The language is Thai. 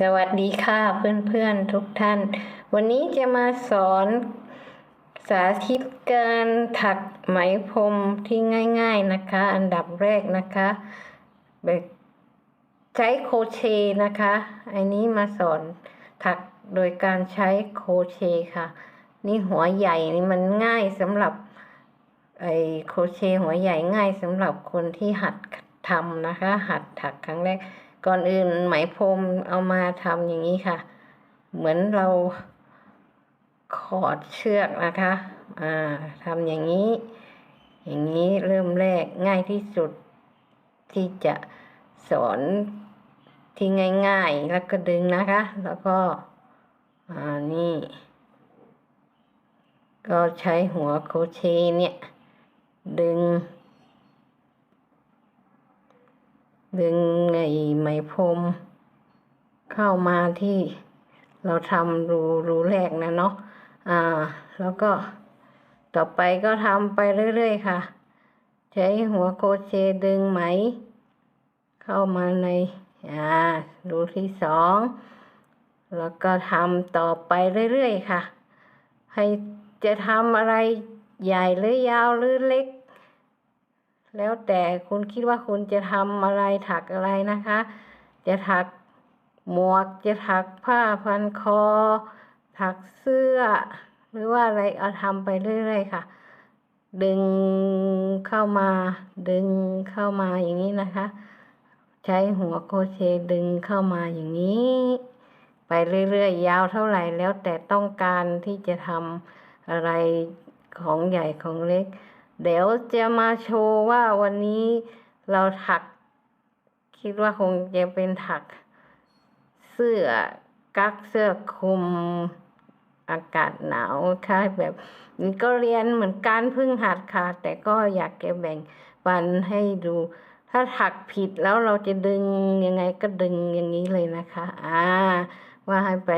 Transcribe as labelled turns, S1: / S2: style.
S1: สวัสดีค่ะเพื่อนๆทุกท่าน วันนี้จะมาสอนสาธิตการถักไหมพรมที่ง่าย ๆนะคะ อันดับแรกนะคะแบบใช้โครเชนะคะ อันนี้มาสอนถักโดยการใช้โครเชค่ะ นี่หัวใหญ่นี่มันง่ายสำหรับไอโครเชหัวใหญ่ง่ายสำหรับคนที่หัดทำนะคะ หัดถักครั้งแรก ก่อนอื่นไหมพรมเอามาทำอย่างนี้ค่ะ เหมือนเราขอดเชือกนะคะ อ่าทำอย่างนี้ อย่างนี้เริ่มแรกง่ายที่สุดที่จะสอนที่ง่าย ๆ แล้วก็ดึงนะคะ แล้วก็ อ่า นี่ ก็ใช้หัวโคเชเนี่ย ดึง ดึง ไอ้ไหมพรมเข้ามาที่เราทำรูรูแรกนะเนาะอ่า แล้วก็ต่อไปก็ทำไปเรื่อยๆค่ะ ใช้หัวโคเชดึงไหม เข้ามาในอ่ารูที่สองแล้วก็ทำต่อไปเรื่อยๆค่ะ ให้จะทำอะไรใหญ่หรือยาวหรือเล็ก แล้วแต่คุณคิดว่าคุณจะทำอะไรถักอะไรนะคะ จะถักหมวกจะถักผ้าพันคอ ถักเสื้อ หรือว่าอะไรเอาทำไปเรื่อยๆค่ะ ดึงเข้ามาดึงเข้ามาอย่างนี้นะคะ ใช้หัวโคเชดึงเข้ามาอย่างนี้ ไปเรื่อยๆ ยาวเท่าไหร่แล้วแต่ต้องการที่จะทำอะไรของใหญ่ของเล็ก เดี๋ยวจะมาโชว์ว่าวันนี้เราถัก คิดว่าคงจะเป็นถัก เสื้อกักเสื้อคลุมอากาศหนาวค่ะแบบนี้ก็เรียนเหมือนการพึ่งหัดค่ะ แต่ก็อยากจะแบ่งปันให้ดู ถ้าถักผิดแล้วเราจะดึงยังไงก็ดึงอย่างนี้เลยนะคะ อ่า ว่าให้ไป